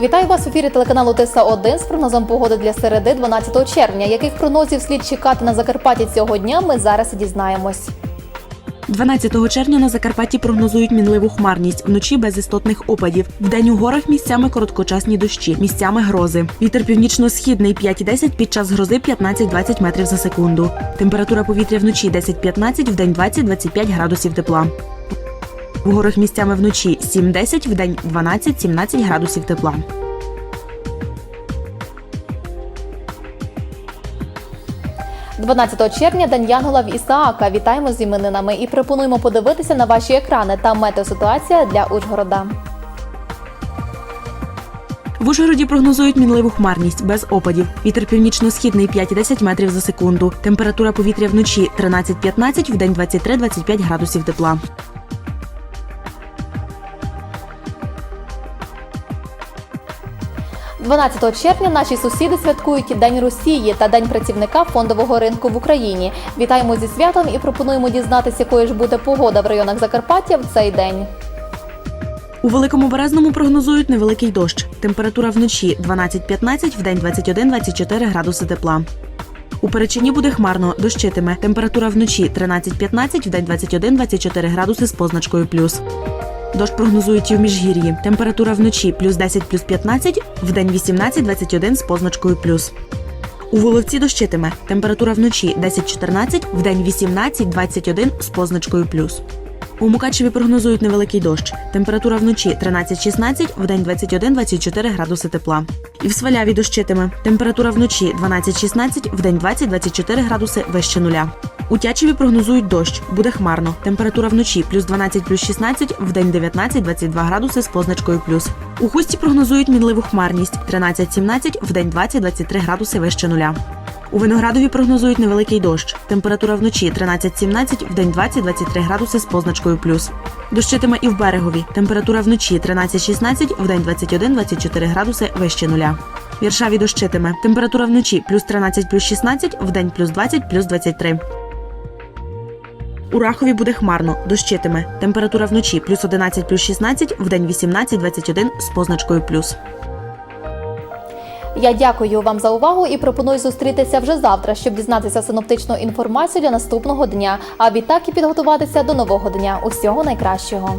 Вітаю вас в ефірі телеканалу Тиса 1 з прогнозом погоди для середи 12 червня. Яких прогнозів слід чекати на Закарпатті цього дня? Ми зараз і дізнаємось. 12 червня на Закарпатті прогнозують мінливу хмарність, вночі без істотних опадів. Вдень у горах місцями короткочасні дощі, місцями грози. Вітер північно-східний 5,10, під час грози 15-20 метрів за секунду. Температура повітря вночі 10-15, вдень 20-25 градусів тепла. В горах місцями вночі 7-10, вдень 12-17 градусів тепла. – 12 червня День Янгола в Ісаака. Вітаємо з іменинами і пропонуємо подивитися на ваші екрани. Там метеоситуація для Ужгорода. В Ужгороді прогнозують мінливу хмарність без опадів. Вітер північно-східний 5,10 метрів за секунду. Температура повітря вночі 13-15, вдень 23-25 градусів тепла. – 12 червня наші сусіди святкують День Росії та День працівника фондового ринку в Україні. Вітаємо зі святом і пропонуємо дізнатися, якою ж буде погода в районах Закарпаття в цей день. У великому березному прогнозують невеликий дощ. Температура вночі 12-15, вдень 21-24 градуси тепла. У Перечині буде хмарно, дощитиме. Температура вночі 13-15, вдень 21-24 градуси з позначкою плюс. Дощ прогнозують і в міжгір'ї. Температура вночі плюс 10 плюс 15, вдень 18-21 з позначкою плюс. У Воловці дощитиме. Температура вночі 10-14, вдень 18-21 з позначкою плюс. У Мукачеві прогнозують невеликий дощ. Температура вночі 13-16, вдень 21-24 градуси тепла. І в Сваляві дощитиме. Температура вночі 12-16, вдень 20-24 градуси вище нуля. У Тячеві прогнозують дощ. Буде хмарно. Температура вночі плюс 12 плюс 16, вдень 19-22 градуси з позначкою плюс. У Хусті прогнозують мінливу хмарність 13-17, вдень 20-23 градуси вище нуля. У Виноградові прогнозують невеликий дощ. Температура вночі 13-17, вдень 20-23 градуси з позначкою плюс. Дощитиме і в берегові. Температура вночі 13-16, вдень 21-24 градуси вище нуля. В Віршаві дощитиме. Температура вночі плюс 13 плюс 16, вдень плюс 20 плюс 23. У Рахові буде хмарно, дощитиме. Температура вночі плюс 11 плюс 16, вдень 18-21 з позначкою плюс. Я дякую вам за увагу і пропоную зустрітися вже завтра, щоб дізнатися синоптичну інформацію для наступного дня. А відтак і підготуватися до нового дня. Усього найкращого.